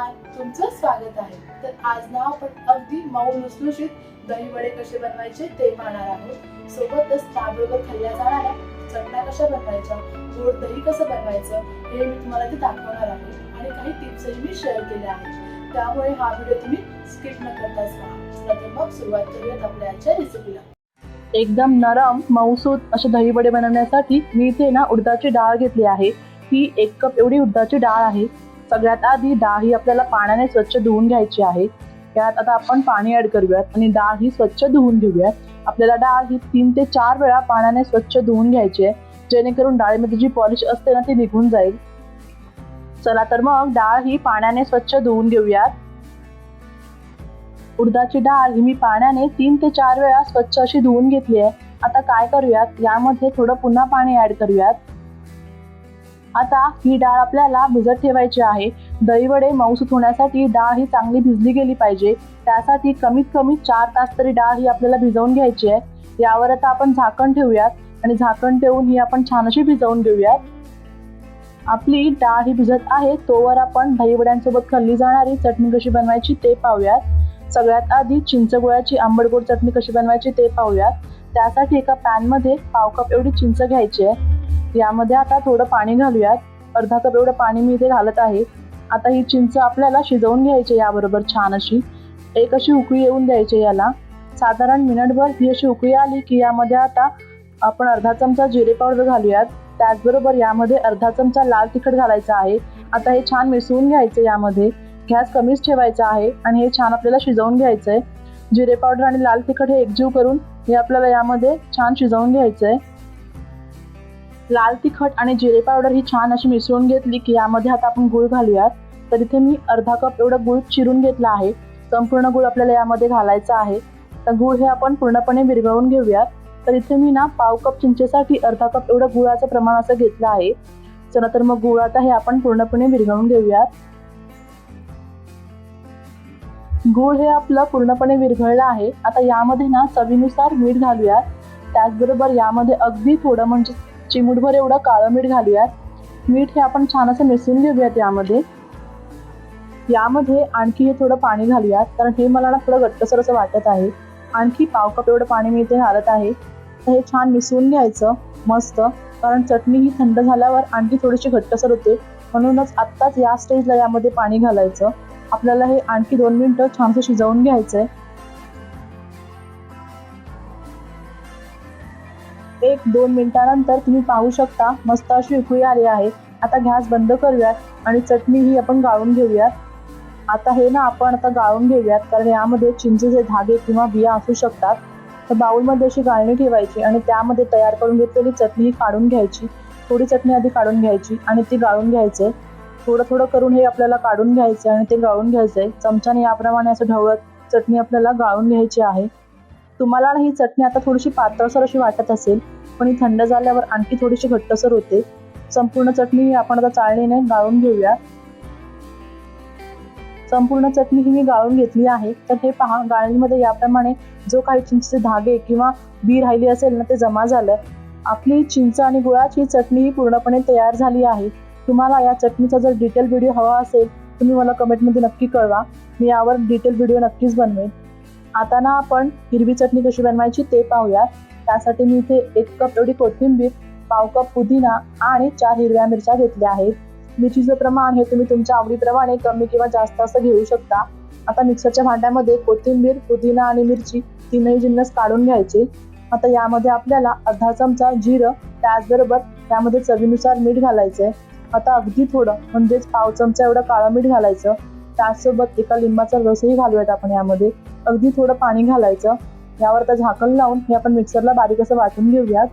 नमस्कार तुमचं स्वागत आहे. तर आज ना आपण अगदी मऊ लुसलुशीत दही वडे कसे बनवायचे ते पाहणार आहोत. सोबतच त्याबरोबर खाल्ल्या जाणाऱ्या चटण्या कशा बनवायच्या गोड दही कसं बनवायचं हे मी तुम्हाला ते दाखवणार आहे आणि काही टिप्सही मी शेअर केल्या आहेत. त्यामुळे हा व्हिडिओ तुम्ही स्किप न करताच पहा. चला तर मग सुरुवात करूयात आपल्या आजच्या रेसिपीला एकदम नरम मऊसूत असे दही वडे बनवण्यासाठी मी इथे ना उडदाची डाळ घेतली आहे. ही एक कप एवढी उडदाची डाळ आहे. सगळ्यात आधी डाळ ही आपल्याला पाण्याने स्वच्छ धुवून घ्यायची आहे. त्यात आता आपण पाणी ऍड करूयात आणि डाळ ही स्वच्छ धुवून घेऊयात. आपल्याला डाळ ही तीन ते चार वेळा पाण्याने स्वच्छ धुवून घ्यायची आहे. जेणेकरून डाळीमध्ये जी पॉलिश असते ना ती निघून जाईल. चला तर मग डाळ ही पाण्याने स्वच्छ धुवून घेऊयात. उडदाची डाळ ही मी पाण्याने तीन ते चार वेळा स्वच्छ अशी धुवून घेतली आहे. आता काय करूयात? यामध्ये थोडं पुन्हा पाणी ऍड करूयात. आता ही डाळ आपल्याला भिजत ठेवायची आहे. दहीवडे मऊसूत होण्यासाठी डाळ ही चांगली भिजली गेली पाहिजे. त्यासाठी कमीत कमी चार तास तरी डाळ ही आपल्याला भिजवून घ्यायची आहे. यावर आता आपण झाकण ठेवूयात आणि झाकण ठेवून ही आपण छान अशी भिजवून घेऊयात. आपली डाळ ही भिजत आहे तोवर आपण दहीवड्यांसोबत खाल्ली जाणारी चटणी कशी बनवायची ते पाहूयात. सगळ्यात आधी चिंचगुळाची आंबट गोड चटणी कशी बनवायची ते पाहूयात. त्यासाठी एका पॅनमध्ये पाव कप एवढी चिंच घ्यायची आहे. यामध्ये आता थोडं पाणी घालूयात. अर्धा कप एवढं पाणी मी इथे घालत आहे. आता ही चिंच आपल्याला शिजवून घ्यायची याबरोबर छान अशी. एक अशी उकळी येऊन द्यायची याला. साधारण मिनिटभर ही अशी उकळी आली की यामध्ये आता आपण अर्धा चमचा जिरे पावडर घालूयात. त्याचबरोबर यामध्ये अर्धा चमचा लाल तिखट घालायचा आहे. आता हे छान मिसळून घ्यायचं यामध्ये. गॅस कमीच ठेवायचा आहे आणि हे छान आपल्याला शिजवून घ्यायचं आहे जिरे पावडर आणि लाल तिखट हे एकजीव करून हे आपल्याला यामध्ये छान शिजवून घ्यायचं आहे लाल तिखट आणि जिरे पावडर ही छान अशी मिसळून घेतली की यामध्ये आता आपण गुळ घालूयात. तर इथे मी अर्धा कप एवढं गुळ चिरून घेतला आहे. संपूर्ण गुळ आपल्याला यामध्ये घालायचा आहे. तर गुळ हे आपण पूर्णपणे विरघळून घेऊयात. तर इथे मी ना पाव कप चिंचेसाठी अर्धा कप एवढं गुळाचं प्रमाण असं घेतलं आहे. चला तर मग गुळ आता हे आपण पूर्णपणे विरघळून घेऊयात. गुळ हे आपलं पूर्णपणे विरघळलं आहे. आता यामध्ये ना चवीनुसार मीठ घालूयात. त्याचबरोबर यामध्ये अगदी थोडं म्हणजे चिमूटभर एवढं काळं मीठ घालूयात. मीठ हे आपण छान असं मिसळून घेऊयात यामध्ये. यामध्ये आणखी हे थोडं पाणी घालूयात कारण हे मला ना थोडं घट्टसर असं वाटत आहे. आणखी पाव कप एवढं पाणी मी इथे घालत आहे. तर हे छान मिसळून घ्यायचं मस्त. कारण चटणी ही थंड झाल्यावर आणखी थोडीशी घट्टसर होते. म्हणूनच आत्ताच या स्टेजला यामध्ये पाणी घालायचं. आपल्याला हे आणखी दोन मिनटं छानसं शिजवून घ्यायचं आहे एक दोन मिनिटानंतर तुम्ही पाहू शकता मस्त अशी उकळी आली आहे. आता गॅस बंद करूयात आणि चटणी ही आपण गाळून घेऊयात. आता हे ना आपण आता गाळून घेऊयात कारण यामध्ये चिंचेचे धागे किंवा बिया असू शकतात. तर बाऊलमध्ये अशी गाळणी ठेवायची आणि त्यामध्ये तयार करून घेतलेली चटणी ही काढून घ्यायची. थोडी चटणी आधी काढून घ्यायची आणि ती गाळून घ्यायचे. थोडं थोडं करून हे आपल्याला काढून घ्यायचं आणि ते गाळून घ्यायचंय. चमच्याने याप्रमाणे असं ढवळत चटणी आपल्याला गाळून घ्यायची आहे. तुम्हाला ही चटणी आता थोडीशी पातळसर अशी वाटत असेल पण ही थंड झाल्यावर आणखी थोडीशी घट्टसर होते. संपूर्ण चटणी ही आपण आता चाळणीने गाळून घेऊया. संपूर्ण चटणी ही मी गाळून घेतली आहे. तर हे पहा गाळणीमध्ये याप्रमाणे जो काही चिंचेचे धागे किंवा बी राहिली असेल ना ते जमा झालं. आपली चिंच आणि गुळाची चटणी ही पूर्णपणे तयार झाली आहे. तुम्हाला या चटणीचा जर डिटेल व्हिडिओ हवा असेल तुम्ही मला कमेंटमध्ये नक्की कळवा. मी यावर डिटेल व्हिडिओ नक्कीच बनवेन. आता ना आपण हिरवी चटणी कशी बनवायची ते पाहूया. त्यासाठी मी इथे एक कप एवढी कोथिंबीर पाव कप पुदिना आणि चार हिरव्या मिरच्या घेतल्या आहेत. मिरचीचं प्रमाण हे तुम्ही तुमच्या आवडीप्रमाणे कमी किंवा जास्त असं घेऊ शकता. आता मिक्सरच्या भांड्यामध्ये कोथिंबीर पुदिना आणि मिरची तीनही जिन्नस काढून घ्यायचे. आता यामध्ये आपल्याला अर्धा चमचा जिरं त्याचबरोबर त्यामध्ये चवीनुसार मीठ घालायचंय. आता अगदी थोडं म्हणजेच पाव चमचा एवढं काळं मीठ घालायचं. त्याचसोबत एका लिंबाचा रसही घालूयात आपण यामध्ये. अगदी थोडं पाणी घालायचं. यावर आता झाकण लावून हे आपण मिक्सरला बारीक असं वाटून घेऊयात.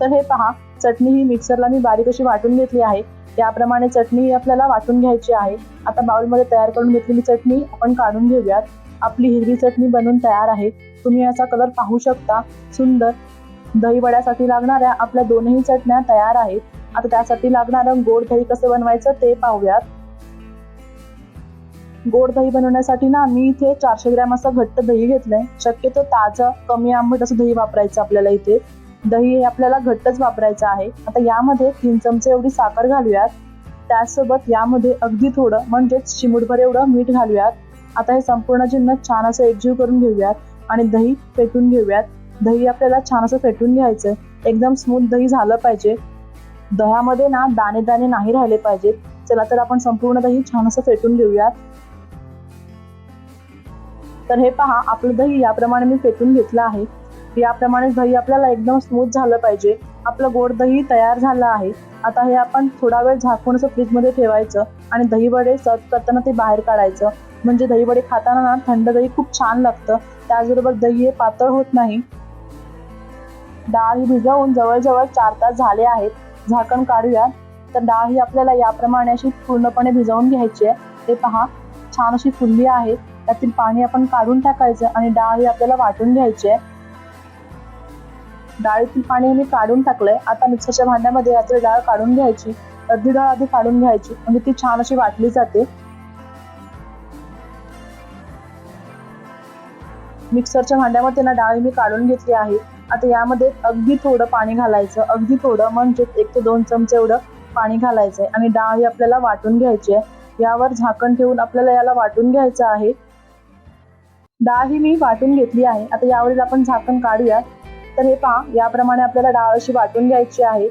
तर हे पहा चटणी ही मिक्सरला मी बारीक अशी वाटून घेतली आहे. त्याप्रमाणे चटणी ही आपल्याला वाटून घ्यायची आहे. आता बाउलमध्ये तयार करून घेतलेली चटणी आपण काढून घेऊयात. आपली हिरवी चटणी बनवून तयार आहे. तुम्ही याचा कलर पाहू शकता. सुंदर. दहीवड्यासाठी लागणाऱ्या आपल्या दोनही चटण्या तयार आहेत. आता त्यासाठी लागणारं गोड दही कसं बनवायचं ते पाहूयात. गोड दही बनवण्यासाठी ना मी इथे चारशे ग्रॅम असं घट्ट दही घेतलंय. शक्यतो ताजं कमी आंबट असं दही वापरायचं आपल्याला इथे. दही हे आपल्याला घट्टच वापरायचं आहे. आता यामध्ये तीन चमचे एवढी साखर घालूयात. त्याचसोबत यामध्ये अगदी थोडं म्हणजेच चिमूटभर एवढं मीठ घालूयात. आता हे संपूर्ण जिन्नस छान असं एकजीव करून घेऊयात आणि दही फेटून घेऊयात. दही आपल्याला छान असं फेटून घ्यायचं एकदम स्मूथ दही झालं पाहिजे. दह्यामध्ये ना दाणे दाणे नाही राहिले पाहिजेत. चला तर आपण संपूर्ण दही छान असं फेटून घेऊयात. तर हे पहा आपलं दही याप्रमाणे मी फेटून घेतलं आहे. याप्रमाणे दही आपल्याला एकदम स्मूथ झालं पाहिजे. आपलं गोड दही तयार झालं आहे. आता हे आपण थोडा वेळ झाकून असं फ्रीजमध्ये ठेवायचं आणि दही वडे सर्व करताना ते बाहेर काढायचं. म्हणजे दही वडे खाताना ना थंड दही खूप छान लागतं. त्याचबरोबर दही हे पातळ होत नाही. डाळ ही भिजवून जवळजवळ चार तास झाले आहेत. झाकण काढूया तर डाळ ही आपल्याला याप्रमाणे अशी पूर्णपणे भिजवून घ्यायची आहे. ते पहा छान अशी फुलली आहे. त्यातील पाणी आपण काढून टाकायचं आणि डाळ ही आपल्याला वाटून घ्यायची आहे. डाळीतील पाणी मी काढून टाकलंय. आता मिक्सरच्या भांड्यामध्ये यातील डाळ काढून घ्यायची. अर्धी डाळ आधी काढून घ्यायची. म्हणजे ती छान अशी वाटली जाते. मिक्सरच्या भांड्यामध्ये ना डाळ मी काढून घेतली आहे. आता यामध्ये अगदी थोडं पाणी घालायचं अगदी थोडं म्हणजे एक ते दोन चमचे एवढं पाणी घालायचं आहे आणि डाळ ही आपल्याला वाटून घ्यायची आहे यावर झाकण ठेवून आपल्याला याला वाटून घ्यायचं आहे. डाळ ही मी वाटून घेतली आहे. आता यावरील आपण झाकण काढूया तर हे पहा याप्रमाणे आपल्याला डाळ अशी वाटून घ्यायची आहे.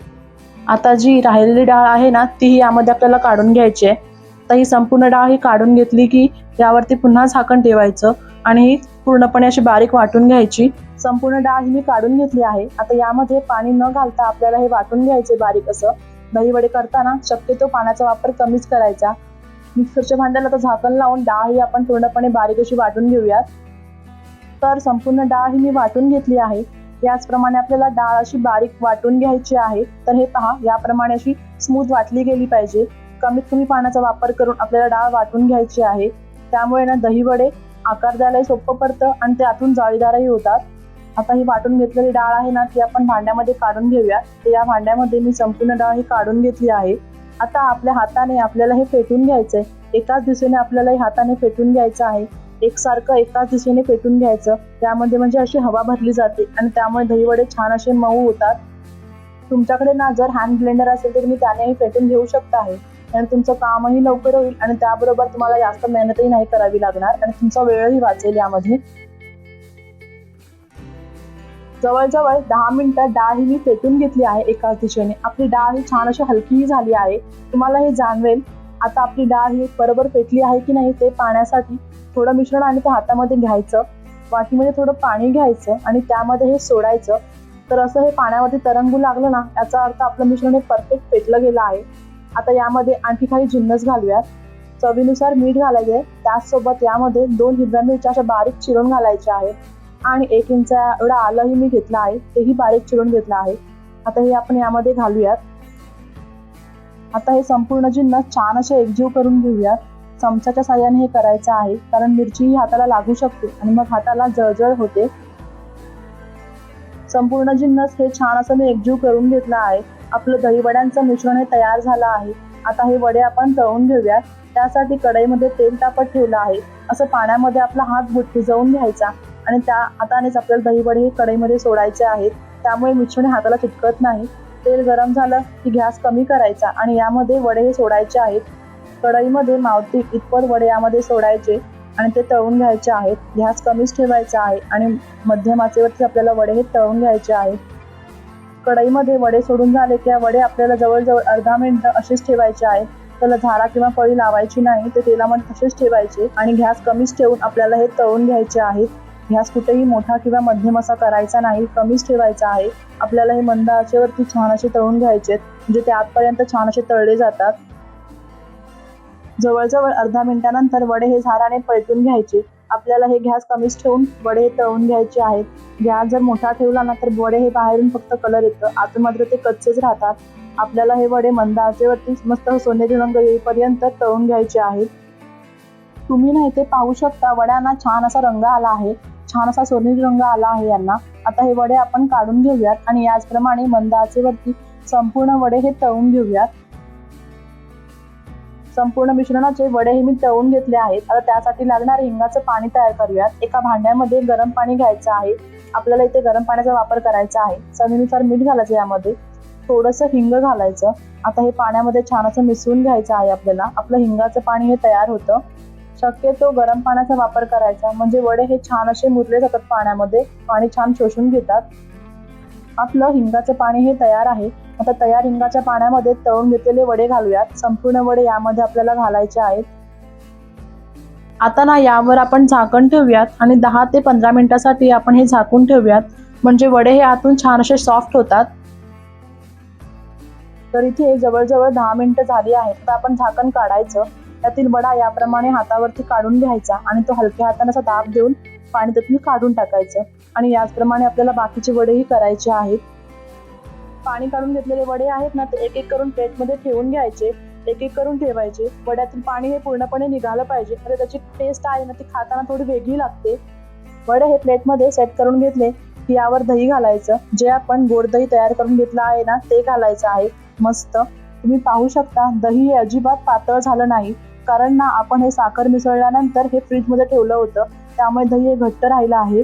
आता जी राहिलेली डाळ आहे ना तीही यामध्ये आपल्याला काढून घ्यायची आहे तर ही संपूर्ण डाळ ही काढून घेतली की यावरती पुन्हा झाकण ठेवायचं आणि ही पूर्णपणे अशी बारीक वाटून घ्यायची. संपूर्ण डाळ ही मी काढून घेतली आहे. आता यामध्ये पाणी न घालता आपल्याला हे वाटून घ्यायचे बारीक असं. दहीवडे करताना शक्यतो पाण्याचा वापर कमीच करायचा. मिक्सरच्या भांड्याला आता झाकण लावून डाळ ही आपण पूर्णपणे बारीक अशी वाटून घेऊयात. तर संपूर्ण डाळ ही मी वाटून घेतली आहे. याचप्रमाणे आपल्याला डाळ अशी बारीक वाटून घ्यायची आहे. तर हे पहा याप्रमाणे अशी स्मूथ वाटली गेली पाहिजे. कमीत कमी पाण्याचा वापर करून आपल्याला डाळ वाटून घ्यायची आहे. त्यामुळे ना दहीवडे आकार द्यायलाही सोपं पडतं आणि त्यातून जाळीदारही होतात. आता ही वाटून घेतलेली डाळ आहे ना ती आपण भांड्यामध्ये काढून घेऊया. तर या भांड्यामध्ये मी संपूर्ण डाळ ही काढून घेतली आहे. आता आपल्या हाताने आपल्याला हे फेटून घ्यायचं आहे एकाच दिशेने आपल्याला हे हाताने फेटून घ्यायचं आहे. एकसारखं एकाच दिशेने फेटून घ्यायचं. त्यामध्ये म्हणजे अशी हवा भरली जाते आणि त्यामुळे दहीवडे छान असे मऊ होतात. तुमच्याकडे ना जर हँड ब्लेंडर असेल तर तुम्ही त्यानेही फेटून घेऊ शकता आहे. आणि तुमचं कामही लवकर होईल आणि त्याबरोबर तुम्हाला जास्त मेहनतही नाही करावी लागणार आणि तुमचा वेळही वाचेल यामध्ये. जवळजवळ दहा मिनिटं डाळ ही मी फेटून घेतली आहे एकाच दिशेने आपली डाळ ही छान अशी हलकीही झाली आहे. तुम्हाला हे जाणवेल आता आपली डाळ ही बरोबर पेटली आहे की नाही ते पाण्यासाठी थोडं मिश्रण आणि ते हातामध्ये घ्यायचं. वाटीमध्ये थोडं पाणी घ्यायचं आणि त्यामध्ये हे सोडायचं. तर असं हे पाण्यामध्ये तरंगू लागलं ना याचा अर्थ आपलं मिश्रण हे परफेक्ट पेटलं गेलं आहे. आता यामध्ये आणखी काही जिन्नस घालूयात. चवीनुसार मीठ घालायचे आहे. त्याचसोबत यामध्ये दोन हिरव्या मिरच्या अशा बारीक चिरून घालायच्या आहेत. आणि एक इंच एवढा आलंही मी घेतलं आहे. तेही बारीक चिरून घेतलं आहे. आता हे आपण यामध्ये घालूयात. आता हे संपूर्ण जिन्न छान असे एकजीव करून घेऊयात. चमच्याच्या साह्याने हे करायचं आहे. कारण मिरची ही हाताला लागू शकते आणि मग हाताला जळजळ होते. संपूर्ण जिन्नस हे छान असं मी एकजीव करून घेतलं आहे. आपलं दहीवड्यांचं मिश्रण हे तयार झालं आहे. आता हे वडे आपण तळून घेऊयात. त्यासाठी कढईमध्ये तेल तापत ठेवलं आहे. असं पाण्यामध्ये आपला हात बुट भिजवून घ्यायचा. आणि त्या हातानेच आपल्याला दहीवडे हे कढईमध्ये सोडायचे आहेत. त्यामुळे मिश्रण हाताला चिटकत नाही. तेल गरम झालं की गॅस कमी करायचा आणि यामध्ये वडे हे सोडायचे आहेत. कढईमध्ये मावती इतपत वडे यामध्ये सोडायचे आणि ते तळून घ्यायचे आहेत. गॅस कमीच ठेवायचा आहे आणि मध्यमाचेवरती आपल्याला वडे हे तळून घ्यायचे आहेत. कढईमध्ये वडे सोडून झाले की वडे आपल्याला जवळजवळ अर्धा मिनिट असेच ठेवायचे आहेत. त्याला झाडा किंवा पळी लावायची नाही. ते तेलामध्ये तसेच ठेवायचे आणि गॅस कमीच ठेवून आपल्याला हे तळून घ्यायचे आहेत. गॅस कुठेही मोठा किंवा मध्यम असा करायचा नाही कमीच ठेवायचा आहे. आपल्याला हे मंद आचेवरती छान असे तळून घ्यायचे आहेत म्हणजे ते आतपर्यंत छान असे तळले जातात. जवळजवळ अर्धा मिनिटानंतर वडे हे झाराने पलटून घ्यायचे. आपल्याला हे गॅस कमीच ठेवून वडे हे तळून घ्यायचे आहेत. गॅस जर मोठा ठेवला ना तर वडे हे बाहेरून फक्त कलर येतं. आतून मात्र ते कच्चेच राहतात. आपल्याला हे वडे मंद आचेवरती मस्त सोनेरी रंग येईपर्यंत तळून घ्यायचे आहेत. तुम्ही ना इथे पाहू शकता वड्यांना छान असा रंग आला आहे. छान असा सोनेरी रंग आला आहे यांना. आता हे वडे आपण काढून घेऊयात आणि याचप्रमाणे मंद आचेवरती संपूर्ण वडे हे तळून घेऊयात. संपूर्ण मिश्रणाचे वडे हे मी तळून घेतले आहेत. आता त्यासाठी लागणारे हिंगाचं पाणी तयार करूयात. एका भांड्यामध्ये गरम पाणी घ्यायचं आहे. आपल्याला इथे गरम पाण्याचा वापर करायचा आहे. चवीनुसार मीठ घालायचं यामध्ये. थोडंसं हिंग घालायचं. आता हे पाण्यामध्ये छान असं मिसळून घ्यायचं आहे आपल्याला. आपलं हिंगाचं पाणी हे तयार होतं. शक्यतो गरम पाण्याचा वापर करायचा. म्हणजे वडे हे छान असे मुरले जातात पाण्यामध्ये. पाणी छान शोषून घेतात. आपलं हिंगाचं पाणी हे तयार आहे. आता तयार हिंगाच्या पाण्यामध्ये तळून घेतलेले वडे घालूयात. संपूर्ण वडे यामध्ये आपल्याला घालायचे आहेत. आता ना यावर आपण झाकण ठेवूयात आणि दहा ते पंधरा मिनिटासाठी आपण हे झाकून ठेवूयात. म्हणजे वडे हे आतून छान असे सॉफ्ट होतात. तर इथे जवळजवळ दहा मिनिटं झाली आहेत. तर आपण झाकण काढायचं. त्यातील वडा याप्रमाणे हातावरती काढून घ्यायचा आणि तो हलक्या हाताने असा दाब देऊन पाणी त्यातून काढून टाकायचं. आणि याचप्रमाणे आपल्याला बाकीचे वडेही करायचे आहेत. पाणी काढून घेतलेले वडे आहेत ना ते एक एक करून प्लेटमध्ये ठेवून घ्यायचे. एक एक करून ठेवायचे. वड्यातून पाणी हे पूर्णपणे निघालं पाहिजे. म्हणजे त्याची टेस्ट आहे ना ती खाताना थोडी वेगळी लागते. वडे हे प्लेटमध्ये सेट करून घेतले की यावर दही घालायचं. जे आपण गोड दही तयार करून घेतलं आहे ना ते घालायचं आहे. मस्त. तुम्ही पाहू शकता दही हे अजिबात पातळ झालं नाही. कारण ना आपण हे साखर मिसळल्यानंतर हे फ्रीजमध्ये ठेवलं होतं. त्यामुळे दही हे घट्ट राहिलं आहे.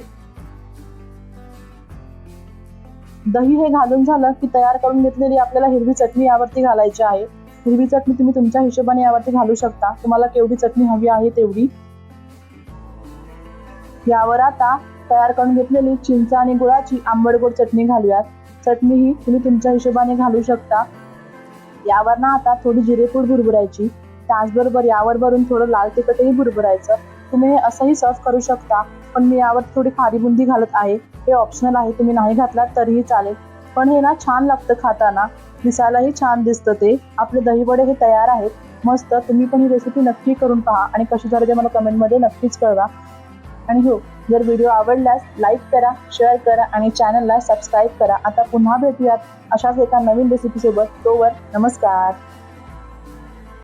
दही हे घालून झालं की तयार करून घेतलेली आपल्याला हिरवी चटणी यावरती घालायची आहे. हिरवी चटणी तुम्ही तुमच्या हिशोबाने यावरती घालू शकता. तुम्हाला केवढी चटणी हवी आहे तेवढी. यावर आता तयार करून घेतलेली चिंच आणि गुळाची आंबट गोड चटणी घालूयात. चटणी ही तुम्ही तुमच्या हिशोबाने घालू शकता. यावर ना आता थोडी जिरेपूड भुरभुरायची त्याचबरोबर यावर भरून थोडं लाल तिखटही भुरभुरायचं. तुम्ही हे असंही सर्व करू शकता पण मी यावर थोडी खारी बुंदी घालत आहे. हे ऑप्शनल आहे तुम्ही नाही घातलात तरीही चालेल. पण हे ना छान लागतं खाताना दिसायलाही छान दिसतं ते. आपले दहीवडे हे तयार आहेत. मस्त तुम्ही पण ही रेसिपी नक्की करून पहा आणि कशी झाली ते मला कमेंटमध्ये नक्कीच कळवा. आणि हो जर व्हिडिओ आवडल्यास लाईक करा शेअर करा आणि चॅनलला सबस्क्राईब करा. आता पुन्हा भेटूयात अशाच एका नवीन रेसिपीसोबत तोवर नमस्कार.